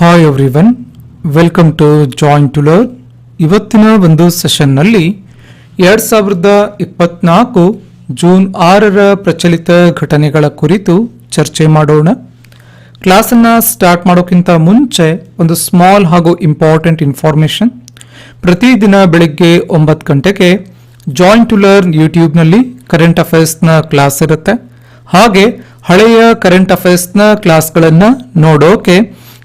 Hi everyone welcome to join to learn ಇವತ್ತಿನ ಒಂದು ಸೆಷನ್ನಲ್ಲಿ ಎರಡು ಸಾವಿರದ ಇಪ್ಪತ್ನಾಲ್ಕು ಜೂನ್ ಆರರ ಪ್ರಚಲಿತ ಘಟನೆಗಳ ಕುರಿತು ಚರ್ಚೆ ಮಾಡೋಣ. ಕ್ಲಾಸನ್ನು ಸ್ಟಾರ್ಟ್ ಮಾಡೋಕ್ಕಿಂತ ಮುಂಚೆ ಒಂದು ಸ್ಮಾಲ್ ಹಾಗೂ ಇಂಪಾರ್ಟೆಂಟ್ ಇನ್ಫಾರ್ಮೇಷನ್ ಪ್ರತಿದಿನ ಬೆಳಿಗ್ಗೆ ಒಂಬತ್ತು ಗಂಟೆಗೆ ಜಾಯಿನ್ ಟು ಲರ್ನ್ ಯೂಟ್ಯೂಬ್ನಲ್ಲಿ ಕರೆಂಟ್ ಅಫೇರ್ಸ್ನ ಕ್ಲಾಸ್ ಇರುತ್ತೆ. ಹಾಗೆ ಹಳೆಯ ಕರೆಂಟ್ ಅಫೇರ್ಸ್ನ ಕ್ಲಾಸ್ಗಳನ್ನು ನೋಡೋಕೆ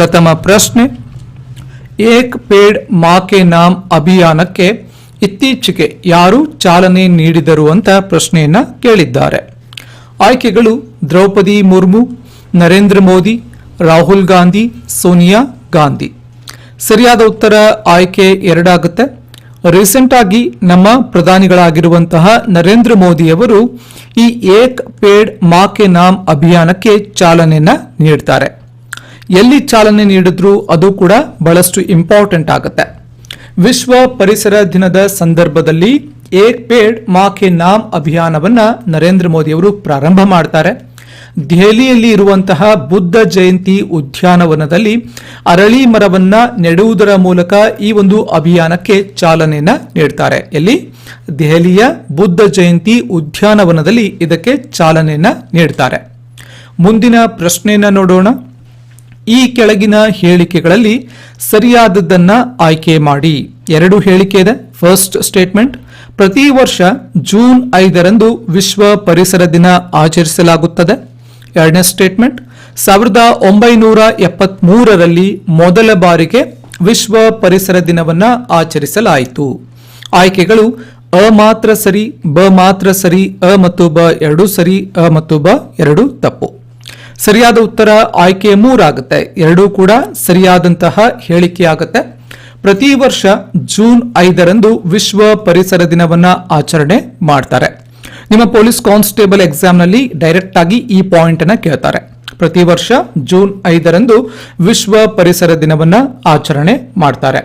ಪ್ರಥಮ ಪ್ರಶ್ನೆ, ಏಕ್ ಪೇಡ್ ಮಾ ಕೆ ನಾಮ್ ಅಭಿಯಾನಕ್ಕೆ ಇತ್ತೀಚೆಗೆ ಯಾರು ಚಾಲನೆ ನೀಡಿದರು ಅಂತ ಪ್ರಶ್ನೆಯನ್ನ ಕೇಳಿದ್ದಾರೆ. ಆಯ್ಕೆಗಳು ದ್ರೌಪದಿ ಮುರ್ಮು, ನರೇಂದ್ರ ಮೋದಿ, ರಾಹುಲ್ ಗಾಂಧಿ, ಸೋನಿಯಾ ಗಾಂಧಿ. ಸರಿಯಾದ ಉತ್ತರ ಆಯ್ಕೆ ಎರಡಾಗುತ್ತೆ. ರೀಸೆಂಟ್ ಆಗಿ ನಮ್ಮ ಪ್ರಧಾನಿಗಳಾಗಿರುವಂತಹ ನರೇಂದ್ರ ಮೋದಿಯವರು ಈ ಏಕ್ ಪೇಡ್ ಮಾ ಕೆ ನಾಮ್ ಅಭಿಯಾನಕ್ಕೆ ಚಾಲನೆಯನ್ನ ನೀಡ್ತಾರೆ. ಎಲ್ಲಿ ಚಾಲನೆ ನೀಡಿದ್ರು ಅದು ಕೂಡ ಬಹಳಷ್ಟು ಇಂಪಾರ್ಟೆಂಟ್ ಆಗುತ್ತೆ. ವಿಶ್ವ ಪರಿಸರ ದಿನದ ಸಂದರ್ಭದಲ್ಲಿ ಏಕ್ ಪೇಡ್ ಮಾ ಕೆ ನಾಮ್ ಅಭಿಯಾನವನ್ನ ನರೇಂದ್ರ ಮೋದಿ ಅವರು ಪ್ರಾರಂಭ ಮಾಡ್ತಾರೆ. ದೆಹಲಿಯಲ್ಲಿ ಇರುವಂತಹ ಬುದ್ಧ ಜಯಂತಿ ಉದ್ಯಾನವನದಲ್ಲಿ ಅರಳಿ ಮರವನ್ನ ನೆಡುವುದರ ಮೂಲಕ ಈ ಒಂದು ಅಭಿಯಾನಕ್ಕೆ ಚಾಲನೆಯನ್ನ ನೀಡ್ತಾರೆ. ಎಲ್ಲಿ? ದೆಹಲಿಯ ಬುದ್ಧ ಜಯಂತಿ ಉದ್ಯಾನವನದಲ್ಲಿ ಇದಕ್ಕೆ ಚಾಲನೆಯನ್ನ ನೀಡ್ತಾರೆ. ಮುಂದಿನ ಪ್ರಶ್ನೆಯನ್ನ ನೋಡೋಣ. ಈ ಕೆಳಗಿನ ಹೇಳಿಕೆಗಳಲ್ಲಿ ಸರಿಯಾದದ್ದನ್ನ ಆಯ್ಕೆ ಮಾಡಿ. ಎರಡು ಹೇಳಿಕೆ ಇದೆ. ಫಸ್ಟ್ ಸ್ಟೇಟ್ಮೆಂಟ್ ಪ್ರತಿ ವರ್ಷ ಜೂನ್ ಐದರಂದು ವಿಶ್ವ ಪರಿಸರ ದಿನ ಆಚರಿಸಲಾಗುತ್ತದೆ. ಎರಡನೇ ಸ್ಟೇಟ್ಮೆಂಟ್ ಸಾವಿರದ ಒಂಬೈನೂರ ಮೊದಲ ಬಾರಿಗೆ ವಿಶ್ವ ಪರಿಸರ ದಿನವನ್ನ ಆಚರಿಸಲಾಯಿತು. ಆಯ್ಕೆಗಳು ಅ ಮಾತ್ರ ಸರಿ, ಬ ಮಾತ್ರ ಸರಿ, ಅ ಮತ್ತು ಬ ಎರಡು ಸರಿ, ಅ ಮತ್ತು ಬ ಎರಡು ತಪ್ಪು. ಸರಿಯಾದ ಉತ್ತರ ಆಯ್ಕೆ ಮೂರಾಗುತ್ತೆ. ಎರಡೂ ಕೂಡ ಸರಿಯಾದಂತಹ ಹೇಳಿಕೆಯಾಗುತ್ತೆ. ಪ್ರತಿ ವರ್ಷ ಜೂನ್ ಐದರಂದು ವಿಶ್ವ ಪರಿಸರ ದಿನವನ್ನ ಆಚರಣೆ ಮಾಡ್ತಾರೆ. ನಿಮ್ಮ ಪೊಲೀಸ್ ಕಾನ್ಸ್ಟೇಬಲ್ ಎಕ್ಸಾಮ್ನಲ್ಲಿ ಡೈರೆಕ್ಟ್ ಆಗಿ ಈ ಪಾಯಿಂಟ್ ಅನ್ನ ಕೇಳ್ತಾರೆ. ಪ್ರತಿ ವರ್ಷ ಜೂನ್ ಐದರಂದು ವಿಶ್ವ ಪರಿಸರ ದಿನವನ್ನ ಆಚರಣೆ ಮಾಡ್ತಾರೆ.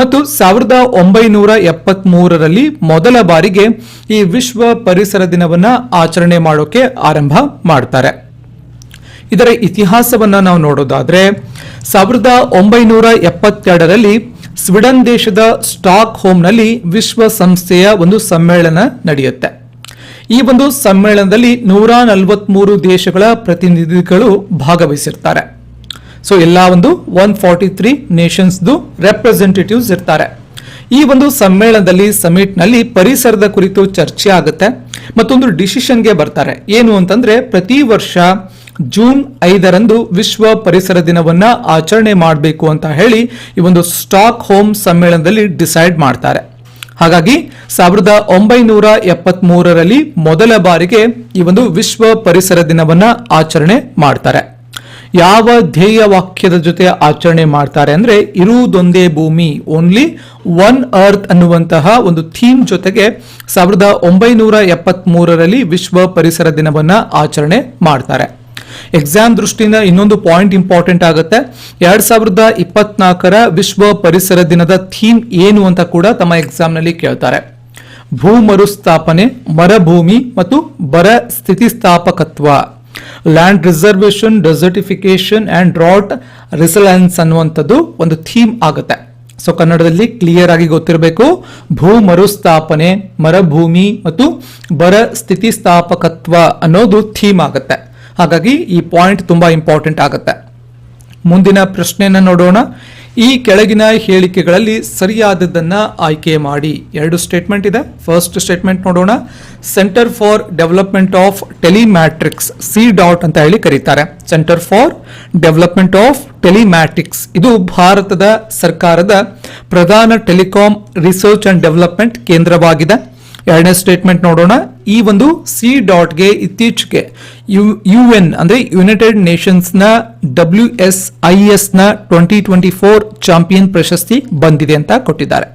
ಮತ್ತು ಸಾವಿರದ ಒಂಬೈನೂರ ಎಪ್ಪತ್ತ್ ಮೂರರಲ್ಲಿ ಮೊದಲ ಬಾರಿಗೆ ಈ ವಿಶ್ವ ಪರಿಸರ ದಿನವನ್ನ ಆಚರಣೆ ಮಾಡೋಕೆ ಆರಂಭ ಮಾಡ್ತಾರೆ. ಇದರ ಇತಿಹಾಸವನ್ನ ನಾವು ನೋಡೋದಾದ್ರೆ ಸಾವಿರದ ಒಂಬೈನೂರ ಎಪ್ಪತ್ತೆರಡರಲ್ಲಿ ಸ್ವೀಡನ್ ದೇಶದ ಸ್ಟಾಕ್ ಹೋಮ್ನಲ್ಲಿ ವಿಶ್ವಸಂಸ್ಥೆಯ ಒಂದು ಸಮ್ಮೇಳನ ನಡೆಯುತ್ತೆ. ಈ ಒಂದು ಸಮ್ಮೇಳನದಲ್ಲಿ ನೂರ ನಲವತ್ಮೂರು ದೇಶಗಳ ಪ್ರತಿನಿಧಿಗಳು ಭಾಗವಹಿಸಿರ್ತಾರೆ. ಸೊ ಎಲ್ಲ ಒಂದು ಒನ್ ಫಾರ್ಟಿ ತ್ರೀ ನೇಷನ್ಸ್ದು ರೆಪ್ರೆಸೆಂಟೇಟಿವ್ಸ್ ಇರ್ತಾರೆ. ಈ ಒಂದು ಸಮ್ಮೇಳನದಲ್ಲಿ ಸಮಿಟ್ನಲ್ಲಿ ಪರಿಸರದ ಕುರಿತು ಚರ್ಚೆ ಆಗುತ್ತೆ ಮತ್ತೊಂದು ಡಿಸಿಷನ್ಗೆ ಬರ್ತಾರೆ. ಏನು ಅಂತಂದ್ರೆ ಪ್ರತಿ ವರ್ಷ ಜೂನ್ ಐದರಂದು ವಿಶ್ವ ಪರಿಸರ ದಿನವನ್ನ ಆಚರಣೆ ಮಾಡಬೇಕು ಅಂತ ಹೇಳಿ ಈ ಒಂದು ಸ್ಟಾಕ್ ಹೋಮ್ ಸಮ್ಮೇಳನದಲ್ಲಿ ಡಿಸೈಡ್ ಮಾಡ್ತಾರೆ. ಹಾಗಾಗಿ ಸಾವಿರದ ಒಂಬೈನೂರ ಎಪ್ಪತ್ತ್ ಮೂರರಲ್ಲಿ ಮೊದಲ ಬಾರಿಗೆ ಈ ಒಂದು ವಿಶ್ವ ಪರಿಸರ ದಿನವನ್ನ ಆಚರಣೆ ಮಾಡ್ತಾರೆ. ಯಾವ ಧ್ಯೇಯ ವಾಕ್ಯದ ಜೊತೆ ಆಚರಣೆ ಮಾಡ್ತಾರೆ ಅಂದ್ರೆ ಇರುವುದೊಂದೇ ಭೂಮಿ ಓನ್ಲಿ ಒನ್ ಅರ್ತ್ ಅನ್ನುವಂತಹ ಒಂದು ಥೀಮ್ ಜೊತೆಗೆ ಸಾವಿರದ ಒಂಬೈನೂರ ಎಪ್ಪತ್ತ್ ಮೂರರಲ್ಲಿ ವಿಶ್ವ ಪರಿಸರ ದಿನವನ್ನ ಆಚರಣೆ ಮಾಡ್ತಾರೆ. ಎಕ್ಸಾಮ್ ದೃಷ್ಟಿಯಿಂದ ಇನ್ನೊಂದು ಪಾಯಿಂಟ್ ಇಂಪಾರ್ಟೆಂಟ್ ಆಗುತ್ತೆ. ಎರಡ್ ಸಾವಿರದ ಇಪ್ಪತ್ನಾಲ್ಕರ ವಿಶ್ವ ಪರಿಸರ ದಿನದ ಥೀಮ್ ಏನು ಅಂತ ಕೂಡ ತಮ್ಮ ಎಕ್ಸಾಮ್ನಲ್ಲಿ ಕೇಳ್ತಾರೆ. ಭೂ ಮರುಸ್ಥಾಪನೆ, ಮರಭೂಮಿ ಮತ್ತು ಬರ ಸ್ಥಿತಿಸ್ಥಾಪಕತ್ವ. Land reservation desertification and drought resilience ಅನ್ನುವಂಥದ್ದು ಒಂದು ಥೀಮ್ ಆಗುತ್ತೆ. ಸೊ ಕನ್ನಡದಲ್ಲಿ ಕ್ಲಿಯರ್ ಆಗಿ ಗೊತ್ತಿರಬೇಕು. ಭೂ ಮರುಸ್ಥಾಪನೆ, ಮರಭೂಮಿ ಮತ್ತು ಬರ ಸ್ಥಿತಿಸ್ಥಾಪಕತ್ವ ಅನ್ನೋದು ಥೀಮ್ ಆಗುತ್ತೆ. ಹಾಗಾಗಿ ಈ ಪಾಯಿಂಟ್ ತುಂಬಾ ಇಂಪಾರ್ಟೆಂಟ್ ಆಗುತ್ತೆ. ಮುಂದಿನ ಪ್ರಶ್ನೆಯನ್ನ ನೋಡೋಣ. ಈ ಕೆಳಗಿನ ಹೇಳಿಕೆಗಳಲ್ಲಿ ಸರಿಯಾದದ್ದನ್ನು ಆಯ್ಕೆ ಮಾಡಿ. ಎರಡು ಸ್ಟೇಟ್ಮೆಂಟ್ ಇದೆ. ಫಸ್ಟ್ ಸ್ಟೇಟ್ಮೆಂಟ್ ನೋಡೋಣ. Centre for development of telematics C DOT ಅಂತ ಹೇಳಿ ಕರೀತಾರೆ. Centre for development of telematics ಇದು ಭಾರತದ ಸರ್ಕಾರದ ಪ್ರಧಾನ ಟೆಲಿಕಾಂ ರಿಸರ್ಚ್ ಅಂಡ್ ಡೆವಲಪ್ಮೆಂಟ್ ಕೇಂದ್ರವಾಗಿದೆ. ಎರಡನೇ ಸ್ಟೇಟ್ಮೆಂಟ್ ನೋಡೋಣ. ಈ ಒಂದು ಸಿ ಡಾಟ್ಗೆ ಇತ್ತೀಚೆಗೆ ಯು ಯು ಎನ್ ಅಂದರೆ ಯುನೈಟೆಡ್ ನೇಷನ್ಸ್ನ ಡಬ್ಲ್ಯೂ ಎಸ್ ಐ ಎಸ್ನ ಟ್ವೆಂಟಿ ಟ್ವೆಂಟಿ ಫೋರ್ ಚಾಂಪಿಯನ್ ಪ್ರಶಸ್ತಿ ಬಂದಿದೆ ಅಂತ ಕೊಟ್ಟಿದ್ದಾರೆ.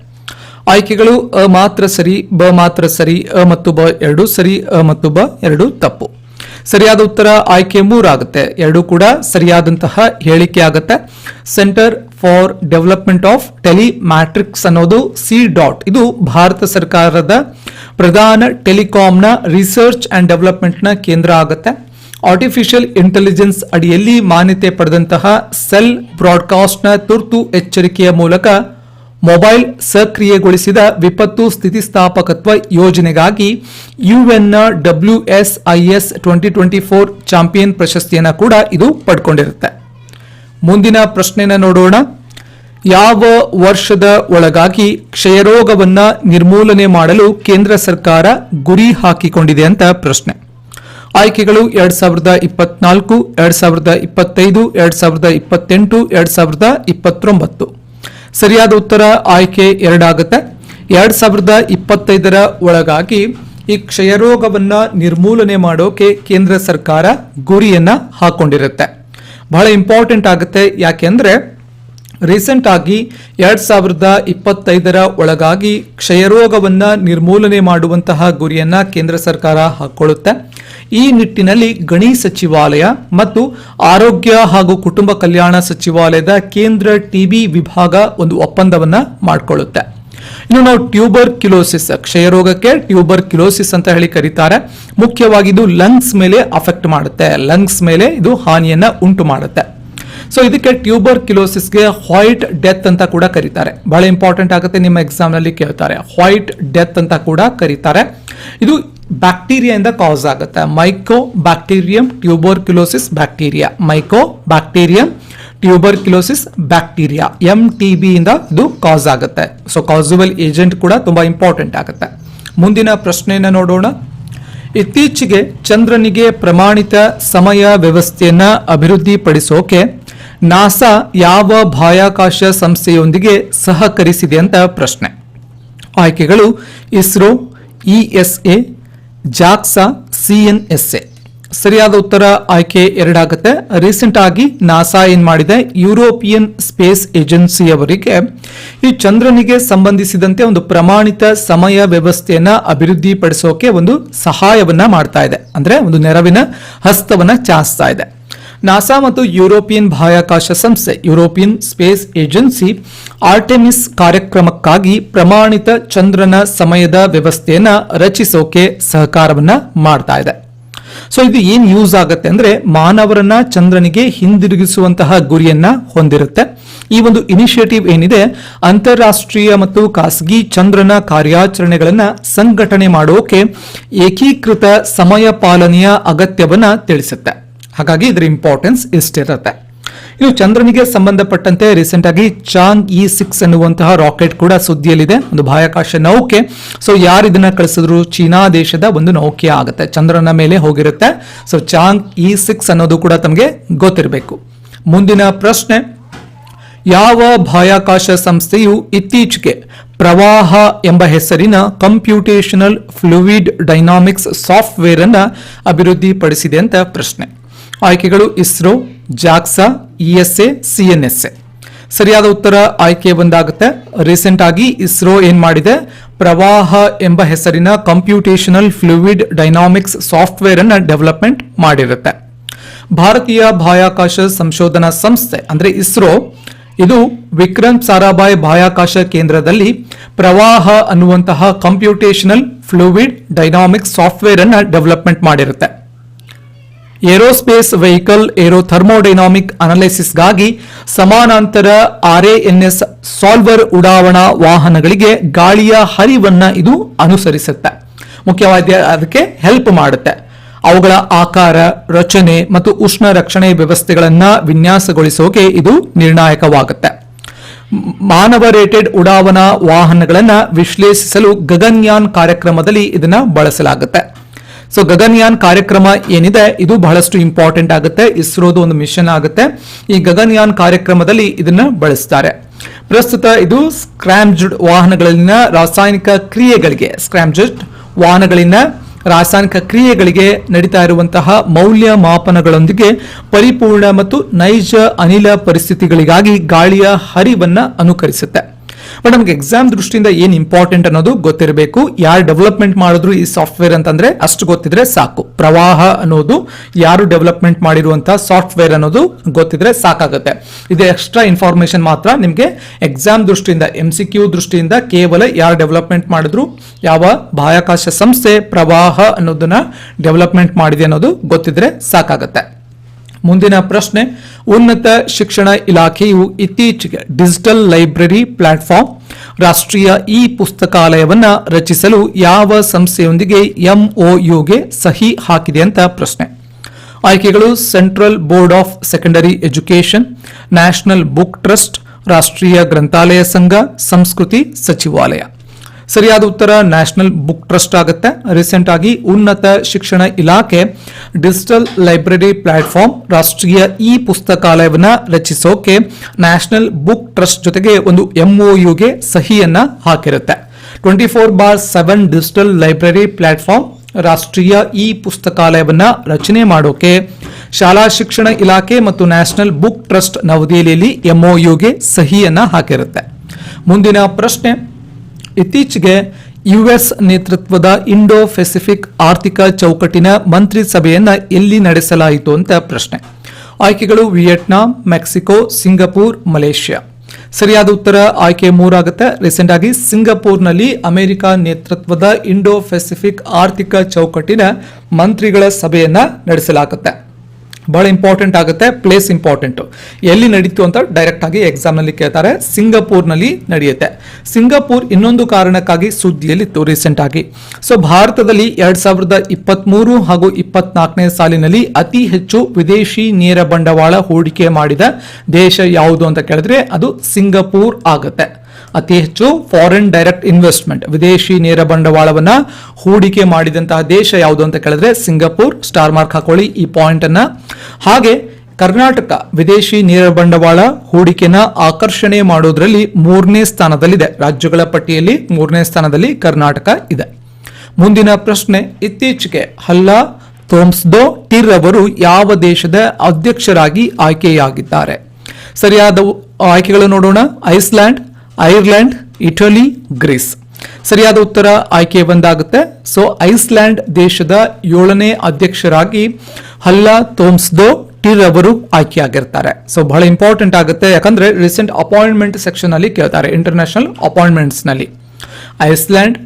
ಆಯ್ಕೆಗಳು ಅ ಮಾತ್ರ ಸರಿ, ಬ ಮಾತ್ರ ಸರಿ, ಅ ಮತ್ತು ಬ ಎರಡು ಸರಿ, ಅ ಮತ್ತು ಬ ಎರಡು ತಪ್ಪು. ಸರಿಯಾದ ಉತ್ತರ ಆಯ್ಕೆ ಮೂರಾಗುತ್ತೆ. ಎರಡು ಕೂಡ ಸರಿಯಾದಂತಹ ಹೇಳಿಕೆ ಆಗುತ್ತೆ. Centre for development of telematics ಅನ್ನೋದು ಸಿ ಡಾಟ್ ಇದು ಭಾರತ ಸರ್ಕಾರದ ಪ್ರಧಾನ ಟೆಲಿಕಾಂನ ರಿಸರ್ಚ್ ಅಂಡ್ ಡೆವಲಪ್ಮೆಂಟ್ನ ಕೇಂದ್ರ ಆಗುತ್ತೆ. ಆರ್ಟಿಫಿಷಿಯಲ್ ಇಂಟೆಲಿಜೆನ್ಸ್ ಅಡಿಯಲ್ಲಿ ಮಾನ್ಯತೆ ಪಡೆದಂತಹ ಸೆಲ್ ಬ್ರಾಡ್ಕಾಸ್ಟ್ನ ತುರ್ತು ಎಚ್ಚರಿಕೆಯ ಮೂಲಕ ಮೊಬೈಲ್ ಸಕ್ರಿಯಗೊಳಿಸಿದ ವಿಪತ್ತು ಸ್ಥಿತಿಸ್ಥಾಪಕತ್ವ ಯೋಜನೆಗಾಗಿ ಯುಎನ್ನ W S I twenty twenty four champion ಪ್ರಶಸ್ತಿಯನ್ನು ಕೂಡ ಇದು ಪಡ್ಕೊಂಡಿರುತ್ತೆ. ಮುಂದಿನ ಪ್ರಶ್ನೆನ ನೋಡೋಣ. ಯಾವ ವರ್ಷದ ಒಳಗಾಗಿ ಕ್ಷಯರೋಗವನ್ನ ನಿರ್ಮೂಲನೆ ಮಾಡಲು ಕೇಂದ್ರ ಸರ್ಕಾರ ಗುರಿ ಹಾಕಿಕೊಂಡಿದೆ ಅಂತ ಪ್ರಶ್ನೆ. ಆಯ್ಕೆಗಳು ಎರಡ್ ಸಾವಿರದ ಇಪ್ಪತ್ನಾಲ್ಕು, ಎರಡ್ ಸಾವಿರದ ಇಪ್ಪತ್ತೈದು, ಎರಡ್ ಸಾವಿರದ ಇಪ್ಪತ್ತೆಂಟು, ಎರಡ್ ಸಾವಿರದ ಇಪ್ಪತ್ತೊಂಬತ್ತು. ಸರಿಯಾದ ಉತ್ತರ ಆಯ್ಕೆ ಎರಡಾಗುತ್ತೆ. ಎರಡ್ ಸಾವಿರದ ಇಪ್ಪತ್ತೈದರ ಒಳಗಾಗಿ ಈ ಕ್ಷಯರೋಗವನ್ನ ನಿರ್ಮೂಲನೆ ಮಾಡೋಕೆ ಕೇಂದ್ರ ಸರ್ಕಾರ ಗುರಿಯನ್ನ ಹಾಕೊಂಡಿರುತ್ತೆ. ಬಹಳ ಇಂಪಾರ್ಟೆಂಟ್ ಆಗುತ್ತೆ. ಯಾಕೆಂದ್ರೆ ರೀಸೆಂಟ್ ಆಗಿ ಎರಡ್ ಸಾವಿರದ ಇಪ್ಪತ್ತೈದರ ಒಳಗಾಗಿ ಕ್ಷಯರೋಗವನ್ನು ನಿರ್ಮೂಲನೆ ಮಾಡುವಂತಹ ಗುರಿಯನ್ನ ಕೇಂದ್ರ ಸರ್ಕಾರ ಹಾಕೊಳ್ಳುತ್ತೆ. ಈ ನಿಟ್ಟಿನಲ್ಲಿ ಗಣಿ ಸಚಿವಾಲಯ ಮತ್ತು ಆರೋಗ್ಯ ಹಾಗೂ ಕುಟುಂಬ ಕಲ್ಯಾಣ ಸಚಿವಾಲಯದ ಕೇಂದ್ರ ಟಿಬಿ ವಿಭಾಗ ಒಂದು ಒಪ್ಪಂದವನ್ನ ಮಾಡಿಕೊಳ್ಳುತ್ತೆ. ಇನ್ನು ನಾವು ಟ್ಯೂಬರ್ ಕಿಲೋಸಿಸ್ ಕ್ಷಯರೋಗಕ್ಕೆ ಟ್ಯೂಬರ್ ಕ್ಯುಲೋಸಿಸ್ ಅಂತ ಹೇಳಿ ಕರೀತಾರೆ. ಮುಖ್ಯವಾಗಿ ಇದು ಲಂಗ್ಸ್ ಮೇಲೆ ಅಫೆಕ್ಟ್ ಮಾಡುತ್ತೆ. ಲಂಗ್ಸ್ ಮೇಲೆ ಇದು ಹಾನಿಯನ್ನ ಉಂಟು ಮಾಡುತ್ತೆ. ಸೊ ಇದಕ್ಕೆ ಟ್ಯೂಬರ್ ಕ್ಯುಲೋಸಿಸ್ಗೆ ವೈಟ್ ಡೆತ್ ಅಂತ ಕೂಡ ಕರೀತಾರೆ. ಬಹಳ ಇಂಪಾರ್ಟೆಂಟ್ ಆಗುತ್ತೆ, ನಿಮ್ಮ ಎಕ್ಸಾಮ್ನಲ್ಲಿ ಕೇಳ್ತಾರೆ. ವೈಟ್ ಡೆತ್ ಅಂತ ಕೂಡ ಕರೀತಾರೆ. ಇದು ಬ್ಯಾಕ್ಟೀರಿಯಾದಿಂದ ಕಾಸ್ ಆಗುತ್ತೆ. Mycobacterium tuberculosis bacteria. Mycobacterium tuberculosis bacteria M T B ಇಂದ ಇದು ಕಾಸ್ ಆಗುತ್ತೆ. ಸೊ ಕಾಸುವಲ್ ಏಜೆಂಟ್ ಕೂಡ ತುಂಬಾ ಇಂಪಾರ್ಟೆಂಟ್ ಆಗುತ್ತೆ. ಮುಂದಿನ ಪ್ರಶ್ನೆಯನ್ನು ನೋಡೋಣ. ಇತ್ತೀಚೆಗೆ ಚಂದ್ರನಿಗೆ ಪ್ರಮಾಣಿತ ಸಮಯ ವ್ಯವಸ್ಥೆಯನ್ನ ಅಭಿವೃದ್ಧಿಪಡಿಸೋಕೆ ನಾಸಾ ಯಾವ ಬಾಹ್ಯಾಕಾಶ ಸಂಸ್ಥೆಯೊಂದಿಗೆ ಸಹಕರಿಸಿದೆ ಅಂತ ಪ್ರಶ್ನೆ. ಆಯ್ಕೆಗಳು ಇಸ್ರೋ ಇಎಸ್ಎ ಜಾಕ್ಸಾ ಸಿಎನ್ಎಸ್ಎ ಸರಿಯಾದ ಉತ್ತರ ಆಯ್ಕೆ ಎರಡಾಗುತ್ತೆ. ರೀಸೆಂಟ್ ಆಗಿ ನಾಸಾ ಏನ್ ಮಾಡಿದೆ? ಯುರೋಪಿಯನ್ ಸ್ಪೇಸ್ ಏಜೆನ್ಸಿಯವರಿಗೆ ಈ ಚಂದ್ರನಿಗೆ ಸಂಬಂಧಿಸಿದಂತೆ ಒಂದು ಪ್ರಮಾಣಿತ ಸಮಯ ವ್ಯವಸ್ಥೆಯನ್ನ ಅಭಿವೃದ್ಧಿಪಡಿಸೋಕೆ ಒಂದು ಸಹಾಯವನ್ನ ಮಾಡ್ತಾ ಇದೆ. ಅಂದ್ರೆ ಒಂದು ನೆರವಿನ ಹಸ್ತವನ್ನ ಚಾಚ್ತಾ ಇದೆ. ನಾಸಾ ಮತ್ತು ಯುರೋಪಿಯನ್ ಬಾಹ್ಯಾಕಾಶ ಸಂಸ್ಥೆ ಯುರೋಪಿಯನ್ ಸ್ಪೇಸ್ ಏಜೆನ್ಸಿ ಆರ್ಟೆಮಿಸ್ ಕಾರ್ಯಕ್ರಮಕ್ಕಾಗಿ ಪ್ರಮಾಣಿತ ಚಂದ್ರನ ಸಮಯದ ವ್ಯವಸ್ಥೆಯನ್ನ ರಚಿಸೋಕೆ ಸಹಕಾರವನ್ನ ಮಾಡ್ತಾ ಇದೆ. ಸೊ ಇದು ಏನ್ ಯೂಸ್ ಆಗುತ್ತೆ ಅಂದ್ರೆ ಮಾನವರನ್ನ ಚಂದ್ರನಿಗೆ ಹಿಂದಿರುಗಿಸುವಂತಹ ಗುರಿಯನ್ನ ಹೊಂದಿರುತ್ತೆ. ಈ ಒಂದು ಇನಿಷಿಯೇಟಿವ್ ಏನಿದೆ, ಅಂತಾರಾಷ್ಟ್ರೀಯ ಮತ್ತು ಖಾಸಗಿ ಚಂದ್ರನ ಕಾರ್ಯಾಚರಣೆಗಳನ್ನ ಸಂಘಟನೆ ಮಾಡೋಕೆ ಏಕೀಕೃತ ಸಮಯ ಪಾಲನೆಯ ಅಗತ್ಯವನ್ನ ತಿಳಿಸುತ್ತೆ. ಹಾಗಾಗಿ ಇದರ ಇಂಪಾರ್ಟೆನ್ಸ್ ಇಷ್ಟಿರುತ್ತೆ ಇನ್ನು ಚಂದ್ರನಿಗೆ ಸಂಬಂಧಪಟ್ಟಂತೆ ರೀಸೆಂಟ್ ಆಗಿ ಚಾಂಗ್ ಇ ಸಿಕ್ಸ್ ಅನ್ನುವಂತಹ ರಾಕೆಟ್ ಕೂಡ ಸುದ್ದಿಯಲ್ಲಿದೆ. ಒಂದು ಬಾಹ್ಯಾಕಾಶ ನೌಕೆ. ಸೊ ಯಾರು ಇದನ್ನ ಕಳಿಸಿದ್ರು? ಚೀನಾ ದೇಶದ ಒಂದು ನೌಕೆ ಆಗುತ್ತೆ. ಚಂದ್ರನ ಮೇಲೆ ಹೋಗಿರುತ್ತೆ. ಸೊ ಚಾಂಗ್ ಇ ಸಿಕ್ಸ್ ಅನ್ನೋದು ಕೂಡ ತಮಗೆ ಗೊತ್ತಿರಬೇಕು. ಮುಂದಿನ ಪ್ರಶ್ನೆ. ಯಾವ ಬಾಹ್ಯಾಕಾಶ ಸಂಸ್ಥೆಯು ಇತ್ತೀಚೆಗೆ ಪ್ರವಾಹ ಎಂಬ ಹೆಸರಿನ ಕಂಪ್ಯೂಟೇಷನಲ್ ಫ್ಲೂಯಿಡ್ ಡೈನಾಮಿಕ್ಸ್ ಸಾಫ್ಟ್ವೇರ್ ಅನ್ನ ಅಭಿವೃದ್ಧಿಪಡಿಸಿದೆ ಅಂತ ಪ್ರಶ್ನೆ. ಆಯ್ಕೆಗಳು ಇಸ್ರೋ, ಜಾಕ್ಸಾ ಇಎಸ್ಎ ಸಿಎನ್ಎಸ್ಎ ಸರಿಯಾದ ಉತ್ತರ ಆಯ್ಕೆ ಬಂದಾಗುತ್ತೆ. ರೀಸೆಂಟ್ ಆಗಿ ಇಸ್ರೋ ಏನ್ ಮಾಡಿದೆ? ಪ್ರವಾಹ ಎಂಬ ಹೆಸರಿನ ಕಂಪ್ಯೂಟೇಷನಲ್ ಫ್ಲೂಯಿಡ್ ಡೈನಾಮಿಕ್ಸ್ ಸಾಫ್ಟ್ವೇರ್ ಅನ್ನು ಡೆವಲಪ್ಮೆಂಟ್ ಮಾಡಿರುತ್ತೆ. ಭಾರತೀಯ ಬಾಹ್ಯಾಕಾಶ ಸಂಶೋಧನಾ ಸಂಸ್ಥೆ, ಅಂದ್ರೆ ಇಸ್ರೋ, ಇದು ವಿಕ್ರಮ್ ಸಾರಾಭಾಯ್ ಬಾಹ್ಯಾಕಾಶ ಕೇಂದ್ರದಲ್ಲಿ ಪ್ರವಾಹ ಅನ್ನುವಂತಹ ಕಂಪ್ಯೂಟೇಷನಲ್ ಫ್ಲೂಯಿಡ್ ಡೈನಾಮಿಕ್ಸ್ ಸಾಫ್ಟ್ವೇರ್ ಅನ್ನು ಡೆವಲಪ್ಮೆಂಟ್ ಮಾಡಿರುತ್ತೆ. ಏರೋಸ್ಪೇಸ್ ವೆಹಿಕಲ್ ಏರೋ ಥರ್ಮೋಡೈನಾಮಿಕ್ ಅನಾಲಿಸಿಸ್ಗಾಗಿ ಸಮಾನಾಂತರ ಆರ್ಎಎನ್ಎಸ್ ಸಾಲ್ವರ್ ಉಡಾವಣಾ ವಾಹನಗಳಿಗೆ ಗಾಳಿಯ ಹರಿವನ್ನ ಇದು ಅನುಸರಿಸುತ್ತೆ. ಮುಖ್ಯವಾಗಿ ಅದಕ್ಕೆ ಹೆಲ್ಪ್ ಮಾಡುತ್ತೆ. ಅವುಗಳ ಆಕಾರ, ರಚನೆ ಮತ್ತು ಉಷ್ಣ ರಕ್ಷಣೆ ವ್ಯವಸ್ಥೆಗಳನ್ನ ವಿನ್ಯಾಸಗೊಳಿಸೋಕೆ ಇದು ನಿರ್ಣಾಯಕವಾಗುತ್ತೆ. ಮಾನವ ರೇಟೆಡ್ ಉಡಾವಣಾ ವಾಹನಗಳನ್ನು ವಿಶ್ಲೇಷಿಸಲು ಗಗನ್ಯಾನ್ ಕಾರ್ಯಕ್ರಮದಲ್ಲಿ ಇದನ್ನ ಬಳಸಲಾಗುತ್ತೆ. ಸೊ ಗಗನಯಾನ್ ಕಾರ್ಯಕ್ರಮ ಏನಿದೆ, ಇದು ಬಹಳಷ್ಟು ಇಂಪಾರ್ಟೆಂಟ್ ಆಗುತ್ತೆ, ಇಸ್ರೋದು ಒಂದು ಮಿಷನ್ ಆಗುತ್ತೆ. ಈ ಗಗನಯಾನ್ ಕಾರ್ಯಕ್ರಮದಲ್ಲಿ ಇದನ್ನ ಬಳಸ್ತಾರೆ. ಪ್ರಸ್ತುತ ಇದು ಸ್ಕ್ರಾಮ್ಜುಡ್ ವಾಹನಗಳಲ್ಲಿನ ರಾಸಾಯನಿಕ ಕ್ರಿಯೆಗಳಿಗೆ ಸ್ಕ್ರಾಮ್ಜುಡ್ ವಾಹನಗಳಿಂದ ರಾಸಾಯನಿಕ ಕ್ರಿಯೆಗಳಿಗೆ ನಡೀತಾ ಇರುವಂತಹ ಮೌಲ್ಯ ಮಾಪನಗಳೊಂದಿಗೆ ಪರಿಪೂರ್ಣ ಮತ್ತು ನೈಜ ಅನಿಲ ಪರಿಸ್ಥಿತಿಗಳಿಗಾಗಿ ಗಾಳಿಯ ಹರಿವನ್ನು ಅನುಕರಿಸುತ್ತೆ. ಬಟ್ ನಮ್ಗೆ ಎಕ್ಸಾಮ್ ದೃಷ್ಟಿಯಿಂದ ಏನ್ ಇಂಪಾರ್ಟೆಂಟ್ ಅನ್ನೋದು ಗೊತ್ತಿರಬೇಕು. ಯಾರು ಡೆವಲಪ್ಮೆಂಟ್ ಮಾಡಿದ್ರು ಈ ಸಾಫ್ಟ್ವೇರ್ ಅಂತಂದ್ರೆ ಅಷ್ಟು ಗೊತ್ತಿದ್ರೆ ಸಾಕು. ಪ್ರವಾಹ ಅನ್ನೋದು ಯಾರು ಡೆವಲಪ್ಮೆಂಟ್ ಮಾಡಿರುವಂತಹ ಸಾಫ್ಟ್ವೇರ್ ಅನ್ನೋದು ಗೊತ್ತಿದ್ರೆ ಸಾಕಾಗುತ್ತೆ. ಇದು ಎಕ್ಸ್ಟ್ರಾ ಇನ್ಫಾರ್ಮೇಶನ್ ಮಾತ್ರ ನಿಮಗೆ ಎಕ್ಸಾಮ್ ದೃಷ್ಟಿಯಿಂದ ಎಂ ಸಿ ಕ್ಯೂ ದೃಷ್ಟಿಯಿಂದ ಕೇವಲ ಯಾರು ಡೆವಲಪ್ಮೆಂಟ್ ಮಾಡಿದ್ರು, ಯಾವ ಬಾಹ್ಯಾಕಾಶ ಸಂಸ್ಥೆ ಪ್ರವಾಹ ಅನ್ನೋದನ್ನ ಡೆವಲಪ್ಮೆಂಟ್ ಮಾಡಿದೆ ಅನ್ನೋದು ಗೊತ್ತಿದ್ರೆ ಸಾಕಾಗುತ್ತೆ. ಮುಂದಿನ ಪ್ರಶ್ನೆ ಉನ್ನತ ಶಿಕ್ಷಣ ಇಲಾಖೆಯು ಇತ್ತೀಚೆಗೆ ಡಿಜಿಟಲ್ ಲೈಬ್ರರಿ ಪ್ಲಾಟ್ಫಾರ್ಮ್, ರಾಷ್ಟ್ರೀಯ ಇ ಪುಸ್ತಕಾಲಯವನ್ನು ರಚಿಸಲು ಯಾವ ಸಂಸ್ಥೆಯೊಂದಿಗೆ ಎಂಒಯುಗೆ ಸಹಿ ಹಾಕಿದೆ ಅಂತ ಪ್ರಶ್ನೆ. ಆಯ್ಕೆಗಳು Central Board of Secondary Education, National Book Trust, ರಾಷ್ಟ್ರೀಯ ಗ್ರಂಥಾಲಯ ಸಂಘ, ಸಂಸ್ಕೃತಿ ಸಚಿವಾಲಯ. ಸರಿಯಾದ ಉತ್ತರ ನ್ಯಾಷನಲ್ ಬುಕ್ ಟ್ರಸ್ಟ್ ಆಗುತ್ತೆ. ರೀಸೆಂಟ್ ಆಗಿ ಉನ್ನತ ಶಿಕ್ಷಣ ಇಲಾಖೆ ಡಿಜಿಟಲ್ ಲೈಬ್ರರಿ ಪ್ಲಾಟ್ಫಾರ್ಮ್ ರಾಷ್ಟ್ರೀಯ ಇ ಪುಸ್ತಕಾಲಯವನ್ನ ರಚಿಸೋಕೆ ನ್ಯಾಷನಲ್ ಬುಕ್ ಟ್ರಸ್ಟ್ ಜೊತೆಗೆ ಒಂದು ಎಂಒಯುಗೆ ಸಹಿಯನ್ನ ಹಾಕಿರುತ್ತೆ. Twenty four bar seven digital library platform ರಾಷ್ಟ್ರೀಯ ಇ ಪುಸ್ತಕಾಲಯವನ್ನ ರಚನೆ ಮಾಡೋಕೆ ಶಾಲಾ ಶಿಕ್ಷಣ ಇಲಾಖೆ ಮತ್ತು ನ್ಯಾಷನಲ್ ಬುಕ್ ಟ್ರಸ್ಟ್ ನವದೆಹಲಿಯಲ್ಲಿ ಎಂಒಯುಗೆ ಸಹಿಯನ್ನ ಹಾಕಿರುತ್ತೆ. ಮುಂದಿನ ಪ್ರಶ್ನೆ. ಇತ್ತೀಚೆಗೆ ಯುಎಸ್ ನೇತೃತ್ವದ ಇಂಡೋ ಪೆಸಿಫಿಕ್ ಆರ್ಥಿಕ ಚೌಕಟ್ಟಿನ ಮಂತ್ರಿ ಸಭೆಯನ್ನ ಎಲ್ಲಿ ನಡೆಸಲಾಯಿತು ಅಂತ ಪ್ರಶ್ನೆ. ಆಯ್ಕೆಗಳು ವಿಯೆಟ್ನಾಂ, ಮೆಕ್ಸಿಕೋ, ಸಿಂಗಪೂರ್, ಮಲೇಷ್ಯಾ. ಸರಿಯಾದ ಉತ್ತರ ಆಯ್ಕೆ ಮೂರಾಗುತ್ತೆ. ರೀಸೆಂಟ್ ಆಗಿ ಸಿಂಗಪೂರ್ನಲ್ಲಿ ಅಮೆರಿಕ ನೇತೃತ್ವದ ಇಂಡೋ ಪೆಸಿಫಿಕ್ ಆರ್ಥಿಕ ಚೌಕಟ್ಟಿನ ಮಂತ್ರಿಗಳ ಸಭೆಯನ್ನ ನಡೆಸಲಾಗುತ್ತೆ. ಬಹಳ ಇಂಪಾರ್ಟೆಂಟ್ ಆಗುತ್ತೆ ಪ್ಲೇಸ್ ಇಂಪಾರ್ಟೆಂಟ್ ಎಲ್ಲಿ ನಡೀತು ಅಂತ ಡೈರೆಕ್ಟ್ ಆಗಿ ಎಕ್ಸಾಮ್ನಲ್ಲಿ ಕೇಳ್ತಾರೆ, ಸಿಂಗಪೂರ್ನಲ್ಲಿ ನಡೆಯುತ್ತೆ. ಸಿಂಗಾಪುರ್ ಇನ್ನೊಂದು ಕಾರಣಕ್ಕಾಗಿ ಸುದ್ದಿಯಲ್ಲಿತ್ತು ರೀಸೆಂಟ್ ಆಗಿ. ಸೊ ಭಾರತದಲ್ಲಿ ಎರಡ್ ಸಾವಿರದ ಇಪ್ಪತ್ಮೂರು ಹಾಗೂ ಇಪ್ಪತ್ನಾಲ್ಕನೇ ಸಾಲಿನಲ್ಲಿ ಅತಿ ಹೆಚ್ಚು ವಿದೇಶಿ ನೇರ ಬಂಡವಾಳ ಹೂಡಿಕೆ ಮಾಡಿದ ದೇಶ ಯಾವುದು ಅಂತ ಕೇಳಿದ್ರೆ ಅದು ಸಿಂಗಪೂರ್ ಆಗುತ್ತೆ. ಅತಿ ಹೆಚ್ಚು ಫಾರಿನ್ ಡೈರೆಕ್ಟ್ ಇನ್ವೆಸ್ಟ್ಮೆಂಟ್ ವಿದೇಶಿ ನೇರ ಬಂಡವಾಳವನ್ನ ಹೂಡಿಕೆ ಮಾಡಿದಂತಹ ದೇಶ ಯಾವುದು ಅಂತ ಕೇಳಿದ್ರೆ ಸಿಂಗಾಪುರ್, ಸ್ಟಾರ್ ಮಾರ್ಕ್ ಹಾಕೊಳ್ಳಿ ಈ ಪಾಯಿಂಟ್ ಅನ್ನ. ಹಾಗೆ ಕರ್ನಾಟಕ ವಿದೇಶಿ ನೇರ ಬಂಡವಾಳ ಹೂಡಿಕೆನ ಆಕರ್ಷಣೆ ಮಾಡೋದ್ರಲ್ಲಿ ಮೂರನೇ ಸ್ಥಾನದಲ್ಲಿದೆ. ರಾಜ್ಯಗಳ ಪಟ್ಟಿಯಲ್ಲಿ ಮೂರನೇ ಸ್ಥಾನದಲ್ಲಿ ಕರ್ನಾಟಕ ಇದೆ. ಮುಂದಿನ ಪ್ರಶ್ನೆ, ಇತ್ತೀಚೆಗೆ ಹಲ್ಲಾ ಥೋಮ್ಸ್ದೋ ಟಿರ್ ಅವರು ಯಾವ ದೇಶದ ಅಧ್ಯಕ್ಷರಾಗಿ ಆಯ್ಕೆಯಾಗಿದ್ದಾರೆ? ಸರಿಯಾದ ಆಯ್ಕೆಗಳು ನೋಡೋಣ. Iceland Ireland, Italy, Greece. ಸರಿಯಾದ ಉತ್ತರ ಆಯ್ಕೆ ಬಂದಾಗುತ್ತೆ. ಸೊ ಐಸ್ಲ್ಯಾಂಡ್ ದೇಶದ ಏಳನೇ ಅಧ್ಯಕ್ಷರಾಗಿ ಹಲ್ಲಾ ತೋಮ್ಸ್ದೋ ಟಿರ್ ಅವರು ಆಯ್ಕೆಯಾಗಿರ್ತಾರೆ. ಸೊ ಬಹಳ ಇಂಪಾರ್ಟೆಂಟ್ ಆಗುತ್ತೆ. ಯಾಕಂದ್ರೆ ರೀಸೆಂಟ್ ಅಪಾಯಿಂಟ್ಮೆಂಟ್ ಸೆಕ್ಷನ್ ಅಲ್ಲಿ ಕೇಳ್ತಾರೆ ಇಂಟರ್ನ್ಯಾಷನಲ್ ಅಪಾಯಿಂಟ್ಮೆಂಟ್ಸ್ನಲ್ಲಿ. ಐಸ್ಲ್ಯಾಂಡ್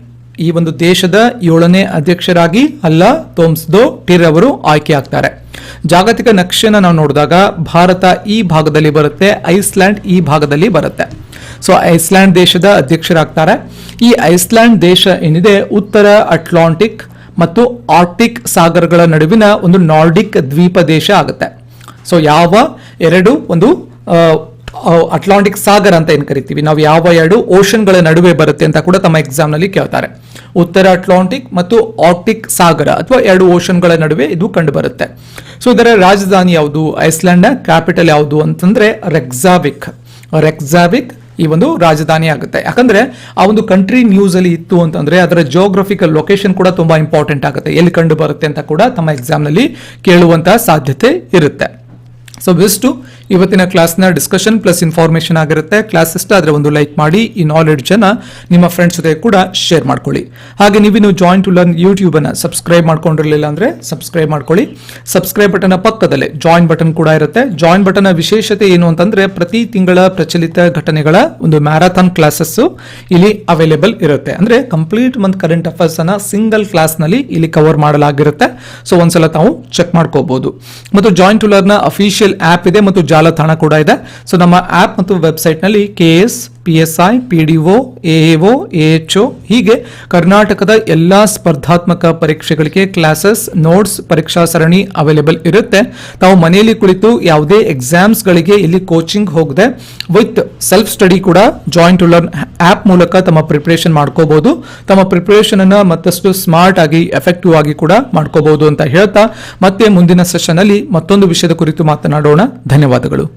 ಈ ಒಂದು ದೇಶದ ಏಳನೇ ಅಧ್ಯಕ್ಷರಾಗಿ ಅಲ್ಲ ತೋಮ್ಸ್ದೋ ಟಿರ್ ಅವರು ಆಯ್ಕೆಯಾಗ್ತಾರೆ ಜಾಗತಿಕ ನಕ್ಷೆನ ನಾವು ನೋಡಿದಾಗ ಭಾರತ ಈ ಭಾಗದಲ್ಲಿ ಬರುತ್ತೆ, ಐಸ್ಲ್ಯಾಂಡ್ ಈ ಭಾಗದಲ್ಲಿ ಬರುತ್ತೆ. ಸೊ, ಐಸ್ಲ್ಯಾಂಡ್ ದೇಶದ ಅಧ್ಯಕ್ಷರಾಗ್ತಾರೆ. ಈ ಐಸ್ಲ್ಯಾಂಡ್ ದೇಶ ಏನಿದೆ? ಉತ್ತರ ಅಟ್ಲಾಂಟಿಕ್ ಮತ್ತು ಆರ್ಟಿಕ್ ಸಾಗರಗಳ ನಡುವಿನ ಒಂದು ನಾರ್ಡಿಕ್ ದ್ವೀಪ ದೇಶ ಆಗುತ್ತೆ. ಸೊ, ಯಾವ ಎರಡು ಒಂದು ಅಟ್ಲಾಂಟಿಕ್ ಸಾಗರ ಅಂತ ಏನು ಕರಿತೀವಿ? ನಾವು ಯಾವ ಎರಡು ಓಷನ್ಗಳ ನಡುವೆ ಬರುತ್ತೆ ಅಂತ ಕೂಡ ತಮ್ಮ ಎಕ್ಸಾಮ್ನಲ್ಲಿ ಕೇಳ್ತಾರೆ. ಉತ್ತರ ಅಟ್ಲಾಂಟಿಕ್ ಮತ್ತು ಆರ್ಟಿಕ್ ಸಾಗರ ಅಥವಾ ಎರಡು ಓಷನ್ಗಳ ನಡುವೆ ಇದು ಕಂಡುಬರುತ್ತೆ. ಸೊ ಇದರ ರಾಜಧಾನಿ ಯಾವುದು? ಐಸ್ಲ್ಯಾಂಡ್ ಕ್ಯಾಪಿಟಲ್ ಯಾವುದು ಅಂತಂದ್ರೆ ರೆಕ್ಸಾವಿಕ್. ರೆಕ್ಸಾವಿಕ್ ಈ ಒಂದು ರಾಜಧಾನಿ ಆಗುತ್ತೆ. ಯಾಕಂದ್ರೆ ಆ ಒಂದು ಕಂಟ್ರಿ ನ್ಯೂಸ್ ಅಲ್ಲಿ ಇತ್ತು ಅಂತಂದ್ರೆ ಅದರ ಜೋಗ್ರಫಿಕಲ್ ಲೊಕೇಶನ್ ಕೂಡ ತುಂಬಾ ಇಂಪಾರ್ಟೆಂಟ್ ಆಗುತ್ತೆ. ಎಲ್ಲಿ ಕಂಡು ಬರುತ್ತೆ ಅಂತ ಕೂಡ ತಮ್ಮ ಎಕ್ಸಾಮ್ನಲ್ಲಿ ಕೇಳುವಂತಹ ಸಾಧ್ಯತೆ ಇರುತ್ತೆ. ಸೊ ಬೆಸ್ಟು ಇವತ್ತಿನ ಕ್ಲಾಸ್ನ ಡಿಸ್ಕಷನ್ ಪ್ಲಸ್ ಇನ್ಫಾರ್ಮೇಶನ್ ಆಗಿರುತ್ತೆ. ಕ್ಲಾಸ್ ಇಷ್ಟ ಆದರೆ ಒಂದು ಲೈಕ್ ಮಾಡಿ, ಈ ನಾಲೆಡ್ಜ್ ಅನ್ನ ನಿಮ್ಮ ಫ್ರೆಂಡ್ಸ್ ಜೊತೆ ಕೂಡ ಶೇರ್ ಮಾಡ್ಕೊಳ್ಳಿ. ಹಾಗೆ ನೀವಿನ್ನು ಜಾಯಿಂಟ್ ಟು ಲರ್ನ್ ಯೂಟ್ಯೂಬ್ ಅನ್ನ ಸಬ್ಸ್ಕ್ರೈಬ್ ಮಾಡ್ಕೊಂಡಿರಲಿಲ್ಲ ಅಂದ್ರೆ ಸಬ್ಸ್ಕ್ರೈಬ್ ಮಾಡ್ಕೊಳ್ಳಿ. ಸಬ್ಸ್ಕ್ರೈಬ್ ಬಟನ್ ಪಕ್ಕದಲ್ಲೇ ಜಾಯಿನ್ ಬಟನ್ ಕೂಡ ಇರುತ್ತೆ. ಜಾಯಿನ್ ಬಟನ್ ವಿಶೇಷತೆ ಏನು ಅಂತಂದ್ರೆ ಪ್ರತಿ ತಿಂಗಳ ಪ್ರಚಲಿತ ಘಟನೆಗಳ ಒಂದು ಮ್ಯಾರಥಾನ್ ಕ್ಲಾಸಸ್ ಇಲ್ಲಿ ಅವೈಲೇಬಲ್ ಇರುತ್ತೆ. ಅಂದ್ರೆ ಕಂಪ್ಲೀಟ್ ಮಂತ್ ಕರೆಂಟ್ ಅಫೇರ್ಸ್ ಅನ್ನ ಸಿಂಗಲ್ ಕ್ಲಾಸ್ನಲ್ಲಿ ಇಲ್ಲಿ ಕವರ್ ಮಾಡಲಾಗಿರುತ್ತೆ. ಸೊ ಒಂದ್ಸಲ ತಾವು ಚೆಕ್ ಮಾಡ್ಕೋಬಹುದು ಮತ್ತು join to learn official app ಇದೆ. ಮತ್ತು ಜಾಲತಾಣ ಕೂಡ ಇದೆ. ಸೊ ನಮ್ಮ ಆಪ್ ಮತ್ತು ವೆಬ್ಸೈಟ್ನಲ್ಲಿ K S P S I P D O AO H ಹೀಗೆ ಕರ್ನಾಟಕದ ಎಲ್ಲಾ ಸ್ಪರ್ಧಾತ್ಮಕ ಪರೀಕ್ಷೆಗಳಿಗೆ ಕ್ಲಾಸಸ್, ನೋಟ್ಸ್, ಪರೀಕ್ಷಾ ಸರಣಿ ಅವೈಲೇಬಲ್ ಇರುತ್ತೆ. ತಾವು ಮನೆಯಲ್ಲಿ ಕುಳಿತು ಯಾವುದೇ ಎಕ್ಸಾಮ್ಸ್ಗಳಿಗೆ ಇಲ್ಲಿ ಕೋಚಿಂಗ್ ಹೋಗದೆ ವಿತ್ ಸೆಲ್ಫ್ ಸ್ಟಡಿ ಕೂಡ ಜಾಯಿನ್ ಟು ಲರ್ನ್ ಆ್ಯಪ್ ಮೂಲಕ ತಮ್ಮ ಪ್ರಿಪ್ರೇಷನ್ ಮಾಡ್ಕೋಬಹುದು ತಮ್ಮ ಪ್ರಿಪರೇಷನ್ ಅನ್ನು ಮತ್ತಷ್ಟು ಸ್ಮಾರ್ಟ್ ಆಗಿ ಎಫೆಕ್ಟಿವ್ ಆಗಿ ಕೂಡ ಮಾಡ್ಕೋಬಹುದು ಅಂತ ಹೇಳ್ತಾ ಮತ್ತೆ ಮುಂದಿನ ಸೆಷನ್ ಅಲ್ಲಿ ಮತ್ತೊಂದು ವಿಷಯದ ಕುರಿತು ಮಾತನಾಡೋಣ. ಧನ್ಯವಾದಗಳು.